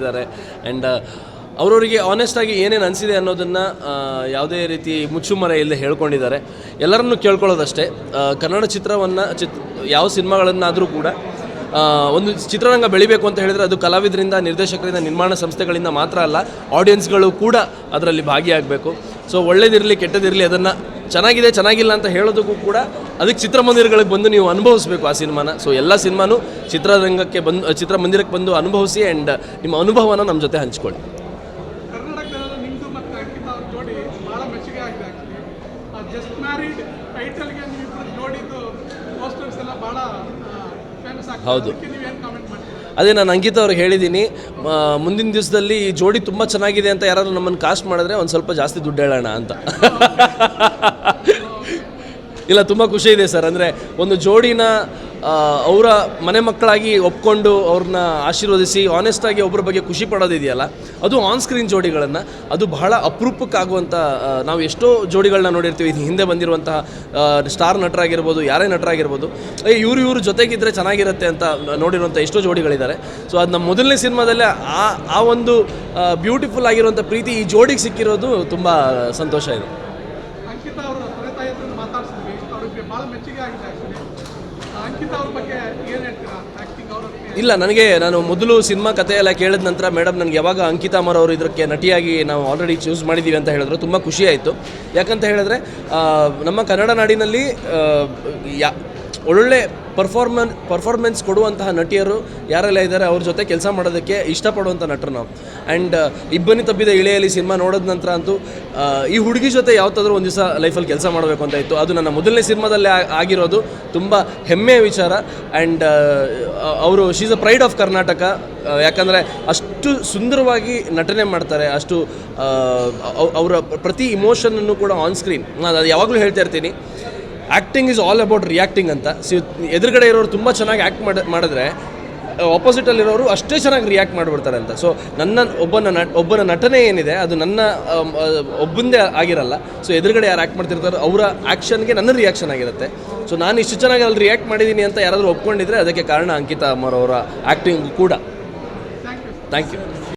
ಇದ್ದಾರೆ. ಆ್ಯಂಡ್ ಅವರವರಿಗೆ ಆನೆಸ್ಟಾಗಿ ಏನೇನು ಅನಿಸಿದೆ ಅನ್ನೋದನ್ನು ಯಾವುದೇ ರೀತಿ ಮುಚ್ಚುಮರೆ ಇಲ್ಲದೆ ಹೇಳ್ಕೊಂಡಿದ್ದಾರೆ. ಎಲ್ಲರನ್ನೂ ಕೇಳ್ಕೊಳ್ಳೋದಷ್ಟೇ. ಕನ್ನಡ ಚಿತ್ರವನ್ನು, ಚಿತ್, ಯಾವ ಸಿನಿಮಾಗಳನ್ನಾದರೂ ಕೂಡ ಒಂದು ಚಿತ್ರರಂಗ ಬೆಳಿಬೇಕು ಅಂತ ಹೇಳಿದರೆ ಅದು ಕಲಾವಿದರಿಂದ, ನಿರ್ದೇಶಕರಿಂದ, ನಿರ್ಮಾಣ ಸಂಸ್ಥೆಗಳಿಂದ ಮಾತ್ರ ಅಲ್ಲ ಆಡಿಯನ್ಸ್ಗಳು ಕೂಡ ಅದರಲ್ಲಿ ಭಾಗಿಯಾಗಬೇಕು. ಸೊ ಒಳ್ಳೇದಿರಲಿ, ಕೆಟ್ಟದಿರಲಿ, ಅದನ್ನು ಚೆನ್ನಾಗಿದೆ, ಚೆನ್ನಾಗಿಲ್ಲ ಅಂತ ಹೇಳೋದಕ್ಕೂ ಕೂಡ ಅದಕ್ಕೆ ಚಿತ್ರಮಂದಿರಗಳಿಗೆ ಬಂದು ನೀವು ಅನುಭವಿಸಬೇಕು ಆ ಸಿನಿಮಾನ. ಸೊ ಎಲ್ಲ ಸಿನಿಮಾನು ಚಿತ್ರರಂಗಕ್ಕೆ ಬಂದು ಚಿತ್ರಮಂದಿರಕ್ಕೆ ಬಂದು ಅನುಭವಿಸಿ ಆ್ಯಂಡ್ ನಿಮ್ಮ ಅನುಭವನ ನಮ್ಮ ಜೊತೆ ಹಂಚ್ಕೊಳ್ಳಿ. ಹೌದು. ಅದೇ ನಾನು ಅಂಕಿತ ಅವ್ರಿಗೆ ಹೇಳಿದ್ದೀನಿ ಮುಂದಿನ ದಿವಸದಲ್ಲಿ ಈ ಜೋಡಿ ತುಂಬ ಚೆನ್ನಾಗಿದೆ ಅಂತ ಯಾರಾದರೂ ನಮ್ಮನ್ನು ಕಾಸ್ಟ್ ಮಾಡಿದ್ರೆ ಒಂದು ಸ್ವಲ್ಪ ಜಾಸ್ತಿ ದುಡ್ಡು ಹೇಳೋಣ ಅಂತ. ಇಲ್ಲ, ತುಂಬ ಖುಷಿ ಇದೆ ಸರ್. ಅಂದರೆ ಒಂದು ಜೋಡಿನ ಅವರ ಮನೆ ಮಕ್ಕಳಾಗಿ ಒಪ್ಕೊಂಡು ಅವ್ರನ್ನ ಆಶೀರ್ವದಿಸಿ ಆನೆಸ್ಟಾಗಿ ಒಬ್ಬರ ಬಗ್ಗೆ ಖುಷಿ ಪಡೋದಿದೆಯಲ್ಲ, ಅದು ಆನ್ ಸ್ಕ್ರೀನ್ ಜೋಡಿಗಳನ್ನು, ಅದು ಬಹಳ ಅಪರೂಪಕ್ಕಾಗುವಂಥ ನಾವು ಎಷ್ಟೋ ಜೋಡಿಗಳನ್ನ ನೋಡಿರ್ತೀವಿ. ಇದು ಹಿಂದೆ ಬಂದಿರುವಂತಹ ಸ್ಟಾರ್ ನಟರಾಗಿರ್ಬೋದು, ಯಾರೇ ನಟರಾಗಿರ್ಬೋದು. ಇವರು ಇವರು ಜೊತೆಗಿದ್ದರೆ ಚೆನ್ನಾಗಿರುತ್ತೆ ಅಂತ ನೋಡಿರುವಂಥ ಎಷ್ಟೋ ಜೋಡಿಗಳಿದ್ದಾರೆ. ಸೊ ಅದು ನಮ್ಮ ಮೊದಲನೇ ಸಿನಿಮಾದಲ್ಲೇ ಆ ಆ ಒಂದು ಬ್ಯೂಟಿಫುಲ್ ಆಗಿರುವಂಥ ಪ್ರೀತಿ ಈ ಜೋಡಿಗೆ ಸಿಕ್ಕಿರೋದು ತುಂಬ ಸಂತೋಷ ಇದೆ. ಇಲ್ಲ, ನನಗೆ ನಾನು ಮೊದಲು ಸಿನಿಮಾ ಕಥೆ ಎಲ್ಲ ಕೇಳಿದ ನಂತರ ಮೇಡಮ್ ನನಗೆ ಯಾವಾಗ ಅಂಕಿತಾ ಅಮರ್ ಅವರು ಇದಕ್ಕೆ ನಟಿಯಾಗಿ ನಾವು ಆಲ್ರೆಡಿ ಚೂಸ್ ಮಾಡಿದ್ದೀವಿ ಅಂತ ಹೇಳಿದ್ರು, ತುಂಬ ಖುಷಿಯಾಯಿತು ಯಾಕಂತ ಹೇಳಿದ್ರೆ ನಮ್ಮ ಕನ್ನಡ ನಾಡಿನಲ್ಲಿ ಯಾ ಒಳ್ಳೊಳ್ಳೆ ಪರ್ಫಾರ್ಮೆನ್ ಪರ್ಫಾರ್ಮೆನ್ಸ್ ಕೊಡುವಂತಹ ನಟಿಯರು ಯಾರೆಲ್ಲ ಇದ್ದಾರೆ ಅವ್ರ ಜೊತೆ ಕೆಲಸ ಮಾಡೋದಕ್ಕೆ ಇಷ್ಟಪಡುವಂಥ ನಟರು ನಾವು. ಆ್ಯಂಡ್ ಇಬ್ಬನಿ ತಬ್ಬಿದ ಇಳೆಯಲ್ಲಿ ಸಿನಿಮಾ ನೋಡಿದ ನಂತರ ಅಂತೂ ಈ ಹುಡುಗಿ ಜೊತೆ ಯಾವತ್ತಾದರೂ ಒಂದು ದಿವಸ ಲೈಫಲ್ಲಿ ಕೆಲಸ ಮಾಡಬೇಕು ಅಂತ ಇತ್ತು. ಅದು ನನ್ನ ಮೊದಲನೇ ಸಿನಿಮಾದಲ್ಲೇ ಆಗಿರೋದು. ತುಂಬ ಹೆಮ್ಮೆಯ ವಿಚಾರ. ಆ್ಯಂಡ್ ಅವರು she's a pride of Karnataka ಯಾಕಂದರೆ ಅಷ್ಟು ಸುಂದರವಾಗಿ ನಟನೆ ಮಾಡ್ತಾರೆ. ಅಷ್ಟು ಅವರ ಪ್ರತಿ ಇಮೋಷನನ್ನು ಕೂಡ ಆನ್ ಸ್ಕ್ರೀನ್ ನಾನು ಅದು ಯಾವಾಗಲೂ ಹೇಳ್ತಾ ಇರ್ತೀನಿ. Acting is all about reacting ಅಂತ. ಸಿ ಎದುರುಗಡೆ ಇರೋರು ತುಂಬ ಚೆನ್ನಾಗಿ ಆ್ಯಕ್ಟ್ ಮಾಡಿ, ಮಾಡಿದ್ರೆ ಆಪೋಸಿಟಲ್ಲಿರೋರು ಅಷ್ಟೇ ಚೆನ್ನಾಗಿ ರಿಯಾಕ್ಟ್ ಮಾಡಿಬಿಡ್ತಾರೆ ಅಂತ. ಸೊ ನನ್ನ ಒಬ್ಬನ ನಟ, ಒಬ್ಬನ ನಟನೆ ಏನಿದೆ, ಅದು ನನ್ನ ಒಬ್ಬಂದೇ ಆಗಿರಲ್ಲ. ಸೊ ಎದುರುಗಡೆ ಯಾರು ಆ್ಯಕ್ಟ್ ಮಾಡ್ತಿರ್ತಾರೋ, ಅವರ ಆ್ಯಕ್ಷನ್ಗೆ ನನ್ನ ರಿಯಾಕ್ಷನ್ ಆಗಿರುತ್ತೆ. ಸೊ ನಾನು ಇಷ್ಟು ಚೆನ್ನಾಗಿ ಅಲ್ಲಿ ರಿಯಾಕ್ಟ್ ಮಾಡಿದ್ದೀನಿ ಅಂತ ಯಾರಾದರೂ ಒಪ್ಕೊಂಡಿದ್ರೆ, ಅದಕ್ಕೆ ಕಾರಣ ಅಂಕಿತಾ ಅಮ್ಮರವರ ಆ್ಯಕ್ಟಿಂಗ್ ಕೂಡ. Thank you